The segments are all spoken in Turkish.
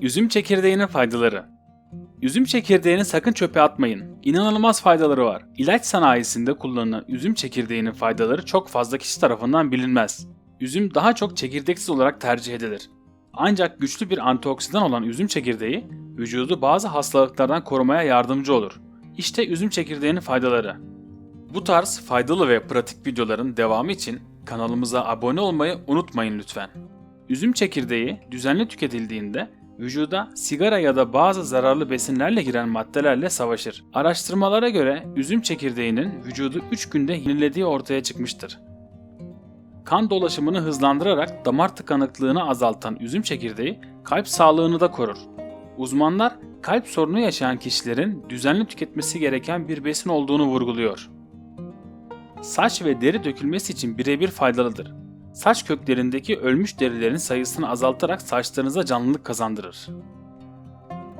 Üzüm çekirdeğinin faydaları Üzüm çekirdeğini sakın çöpe atmayın. İnanılmaz faydaları var. İlaç sanayisinde kullanılan üzüm çekirdeğinin faydaları çok fazla kişi tarafından bilinmez. Üzüm daha çok çekirdeksiz olarak tercih edilir. Ancak güçlü bir antioksidan olan üzüm çekirdeği vücudu bazı hastalıklardan korumaya yardımcı olur. İşte üzüm çekirdeğinin faydaları. Bu tarz faydalı ve pratik videoların devamı için kanalımıza abone olmayı unutmayın lütfen. Üzüm çekirdeği düzenli tüketildiğinde vücuda sigara ya da bazı zararlı besinlerle giren maddelerle savaşır. Araştırmalara göre üzüm çekirdeğinin vücudu 3 günde yenilediği ortaya çıkmıştır. Kan dolaşımını hızlandırarak damar tıkanıklığını azaltan üzüm çekirdeği kalp sağlığını da korur. Uzmanlar kalp sorunu yaşayan kişilerin düzenli tüketmesi gereken bir besin olduğunu vurguluyor. Saç ve deri dökülmesi için birebir faydalıdır. Saç köklerindeki ölmüş derilerin sayısını azaltarak saçlarınıza canlılık kazandırır.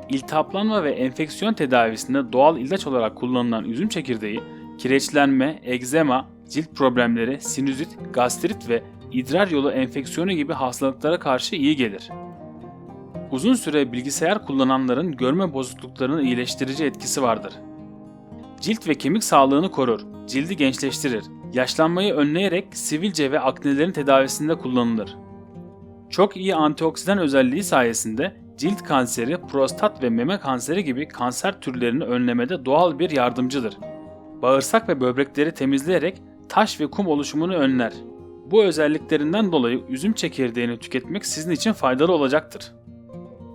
İltihaplanma ve enfeksiyon tedavisinde doğal ilaç olarak kullanılan üzüm çekirdeği, kireçlenme, egzema, cilt problemleri, sinüzit, gastrit ve idrar yolu enfeksiyonu gibi hastalıklara karşı iyi gelir. Uzun süre bilgisayar kullananların görme bozukluklarının iyileştirici etkisi vardır. Cilt ve kemik sağlığını korur, cildi gençleştirir, yaşlanmayı önleyerek sivilce ve aknelerin tedavisinde kullanılır. Çok iyi antioksidan özelliği sayesinde cilt kanseri, prostat ve meme kanseri gibi kanser türlerini önlemede doğal bir yardımcıdır. Bağırsak ve böbrekleri temizleyerek taş ve kum oluşumunu önler. Bu özelliklerinden dolayı üzüm çekirdeğini tüketmek sizin için faydalı olacaktır.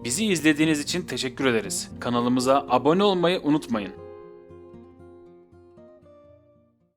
Bizi izlediğiniz için teşekkür ederiz. Kanalımıza abone olmayı unutmayın.